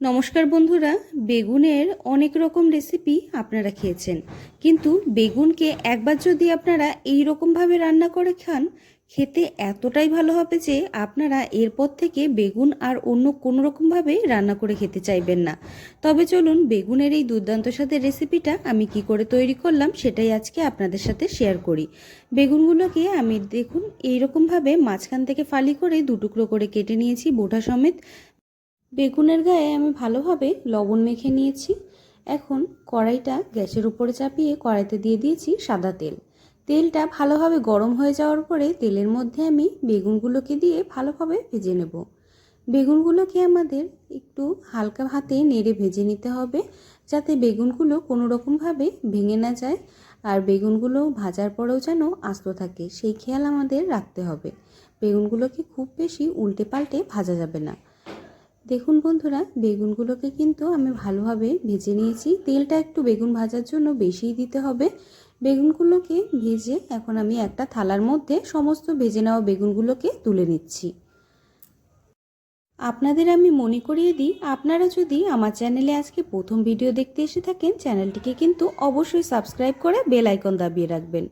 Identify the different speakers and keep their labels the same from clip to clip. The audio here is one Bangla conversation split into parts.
Speaker 1: নমস্কার বন্ধুরা, বেগুনের অনেক রকম রেসিপি আপনারা খেয়েছেন। কিন্তু বেগুনকে একবার যদি আপনারা এই রকমভাবে রান্না করে খান, খেতে এতটাই ভালো হবে যে আপনারা এরপর থেকে বেগুন আর অন্য কোনো রকমভাবে রান্না করে খেতে চাইবেন না। তবে চলুন বেগুনের এই দুর্দান্ত স্বাদের রেসিপিটা আমি কি করে তৈরি করলাম সেটাই আজকে আপনাদের সাথে শেয়ার করি। বেগুনগুলোকে আমি দেখুন, এইরকমভাবে মাঝখান থেকে ফালি করে দুটুকরো করে কেটে নিয়েছি বোটা সমেত। বেগুনের গায়ে আমি ভালোভাবে লবণ মেখে নিয়েছি। এখন কড়াইটা গ্যাসের উপরে চাপিয়ে কড়াইতে দিয়ে দিয়েছি সাদা তেল। তেলটা ভালোভাবে গরম হয়ে যাওয়ার পরে তেলের মধ্যে আমি বেগুনগুলোকে দিয়ে ভালোভাবে ভেজে নেব। বেগুনগুলোকে আমাদের একটু হালকা হাতে নেড়ে ভেজে নিতে হবে যাতে বেগুনগুলো কোনো রকমভাবে ভেঙে না যায় আর বেগুনগুলো ভাজার পরেও যেন আস্ত থাকে। সেই খেয়াল আমাদের রাখতে হবে। বেগুনগুলোকে খুব বেশি উল্টে পাল্টে ভাজা যাবে না। দেখুন বন্ধুরা, বেগুনগুলোকে কিন্তু আমি ভালোভাবে ভেজে নিয়েছি। তেলটা একটু বেগুন ভাজার জন্য বেশিই দিতে হবে। বেগুনগুলোকে ভেজে এখন আমি একটা থালার মধ্যে সমস্ত ভেজে নেওয়া বেগুনগুলোকে তুলে নিচ্ছি। আপনাদের আমি মনে করিয়ে দিই, আপনারা যদি আমার চ্যানেলে আজকে প্রথম ভিডিও দেখতে এসে থাকেন, চ্যানেলটিকে কিন্তু অবশ্যই সাবস্ক্রাইব করে বেল আইকন দাবিয়ে রাখবেন।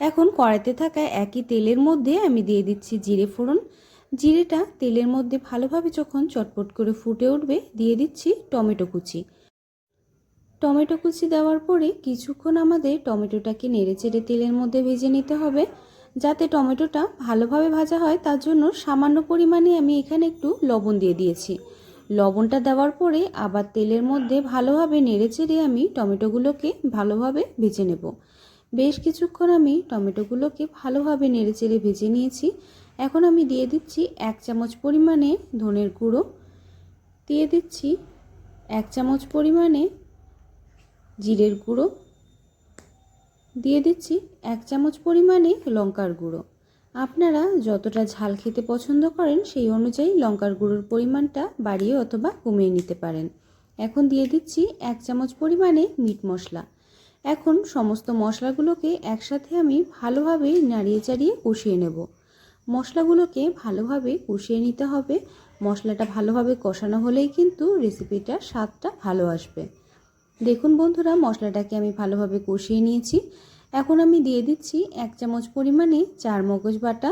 Speaker 1: এখন কড়াইতে থাকা একই তেলের মধ্যে আমি দিয়ে দিচ্ছি জিরে ফোড়ন। জিরেটা তেলের মধ্যে ভালোভাবে যখন চটপট করে ফুটে উঠবে, দিয়ে দিচ্ছি টমেটো কুচি। টমেটো কুচি দেওয়ার পরে কিছুক্ষণ আমাদের টমেটোটাকে নেড়ে চেড়ে তেলের মধ্যে ভেজে নিতে হবে, যাতে টমেটোটা ভালোভাবে ভাজা হয়। তার জন্য সামান্য পরিমাণে আমি এখানে একটু লবণ দিয়ে দিয়েছি। লবণটা দেওয়ার পরে আবার তেলের মধ্যে ভালোভাবে নেড়ে চেড়ে আমি টমেটোগুলোকে ভালোভাবে ভেজে নেব। বেশ কিছুক্ষণ আমি টমেটোগুলোকে ভালোভাবে নেড়ে চেড়ে ভেজে নিয়েছি। এখন আমি দিয়ে দিচ্ছি এক চামচ পরিমাণে ধনের গুঁড়ো। দিয়ে দিচ্ছি এক চামচ পরিমাণে জিরের গুঁড়ো। দিয়ে দিচ্ছি এক চামচ পরিমাণে লঙ্কার গুঁড়ো। আপনারা যতটা ঝাল খেতে পছন্দ করেন সেই অনুযায়ী লঙ্কার গুঁড়োর পরিমাণটা বাড়িয়ে অথবা কমিয়ে নিতে পারেন। এখন দিয়ে দিচ্ছি এক চামচ পরিমাণে মিট মশলা। এখন সমস্ত মশলাগুলোকে একসাথে আমি ভালোভাবে নাড়িয়ে চাড়িয়ে কষিয়ে নেব। মশলাগুলোকে ভালোভাবে কষিয়ে নিতে হবে। মশলাটা ভালোভাবে কষানো হলেই কিন্তু রেসিপিটার স্বাদটা ভালো আসবে। দেখুন বন্ধুরা, মশলাটাকে আমি ভালোভাবে কষিয়ে নিয়েছি। এখন আমি দিয়ে দিচ্ছি এক চামচ পরিমাণে চার মগজ বাটা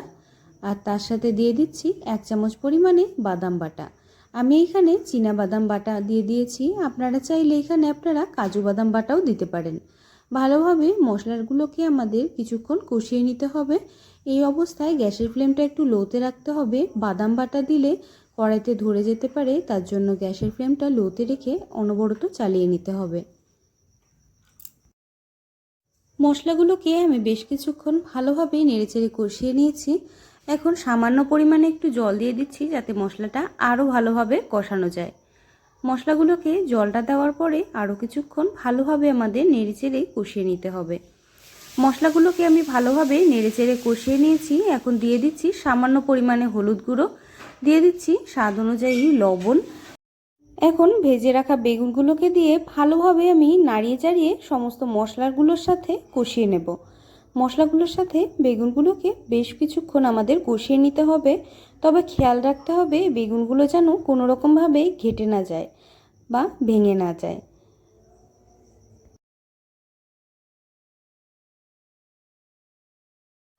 Speaker 1: আর তার সাথে দিয়ে দিচ্ছি এক চামচ পরিমাণে বাদাম বাটা। আমি এখানে চীনা বাদাম বাটা দিয়ে দিয়েছি। আপনারা চাইলে এখানে আপনারা কাজু বাদাম বাটাও দিতে পারেন। ভালোভাবে মশলাগুলোকে আমাদের কিছুক্ষণ কষিয়ে নিতে হবে। এই অবস্থায় গ্যাসের ফ্লেমটা একটু লোতে রাখতে হবে। বাদাম বাটা দিলে কড়াইতে ধরে যেতে পারে, তার জন্য গ্যাসের ফ্লেমটা লোতে রেখে অনবরত চালিয়ে নিতে হবে। মশলাগুলোকে আমি বেশ কিছুক্ষণ ভালোভাবে নেড়েচেড়ে কষিয়ে নিয়েছি। এখন সামান্য পরিমাণে একটু জল দিয়ে দিচ্ছি যাতে মশলাটা আরও ভালোভাবে কষানো যায়। মশলাগুলোকে জলটা দেওয়ার পরে আরও কিছুক্ষণ ভালোভাবে আমাদের নেড়েচেড়ে কষিয়ে নিতে হবে। মশলাগুলোকে আমি ভালোভাবে নেড়েচেড়ে কষিয়ে নিয়েছি। এখন দিয়ে দিচ্ছি সামান্য পরিমাণে হলুদ গুঁড়ো। দিয়ে দিচ্ছি স্বাদ অনুযায়ী লবণ। এখন ভেজে রাখা বেগুনগুলোকে দিয়ে ভালোভাবে আমি নাড়িয়ে চাড়িয়ে সমস্ত মশলাগুলোর সাথে কষিয়ে নেব। মশলাগুলোর সাথে বেগুনগুলোকে বেশ কিছুক্ষণ আমাদের কষিয়ে নিতে হবে। তবে খেয়াল রাখতে হবে, বেগুনগুলো যেন কোনো রকমভাবে ঘেটে না যায় বা ভেঙে না যায়।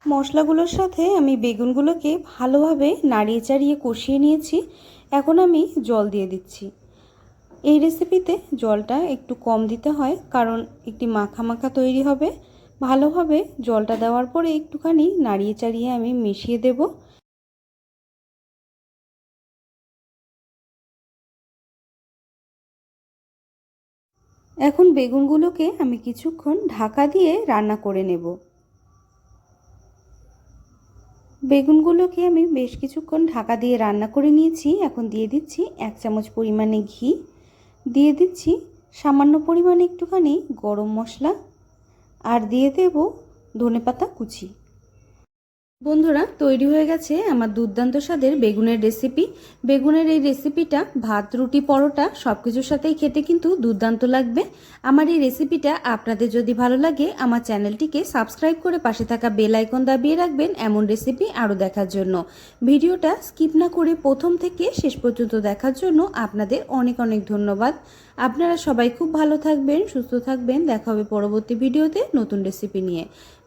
Speaker 1: মশলাগুলোর সাথে আমি বেগুনগুলোকে ভালোভাবে নাড়িয়ে চাড়িয়ে কষিয়ে নিয়েছি। এখন আমি জল দিয়ে দিচ্ছি। এই রেসিপিতে জলটা একটু কম দিতে হয়, কারণ একটি মাখা মাখা তৈরি হবে। ভালোভাবে জলটা দেওয়ার পরে একটুখানি নাড়িয়ে চাড়িয়ে আমি মিশিয়ে দেব। এখন বেগুনগুলোকে আমি কিছুক্ষণ ঢাকা দিয়ে রান্না করে নেব। বেগুনগুলোকে আমি বেশ কিছুক্ষণ ঢাকা দিয়ে রান্না করে নিয়েছি। এখন দিয়ে দিচ্ছি এক চামচ পরিমাণে ঘি। দিয়ে দিচ্ছি সামান্য পরিমাণে একটুখানি গরম মশলা। আর দিয়ে দেব ধনে পাতা কুচি। বন্ধুরা, তৈরি হয়ে গেছে আমার দুর্দান্ত স্বাদের বেগুনের রেসিপি বেগুনের এই রেসিপিটা ভাত, রুটি, পরোটা সব কিছুর সাথেই খেতে কিন্তু দুর্দান্ত লাগবে। আমার এই রেসিপিটা আপনাদের যদি ভালো লাগে, আমার চ্যানেলটিকে সাবস্ক্রাইব করে পাশে থাকা বেল আইকন দাবিয়ে রাখবেন এমন রেসিপি আরও দেখার জন্য। ভিডিওটা স্কিপ না করে প্রথম থেকে শেষ পর্যন্ত দেখার জন্য আপনাদের অনেক অনেক ধন্যবাদ। আপনারা সবাই খুব ভালো থাকবেন, সুস্থ থাকবেন। দেখা হবে পরবর্তী ভিডিওতে নতুন রেসিপি নিয়ে।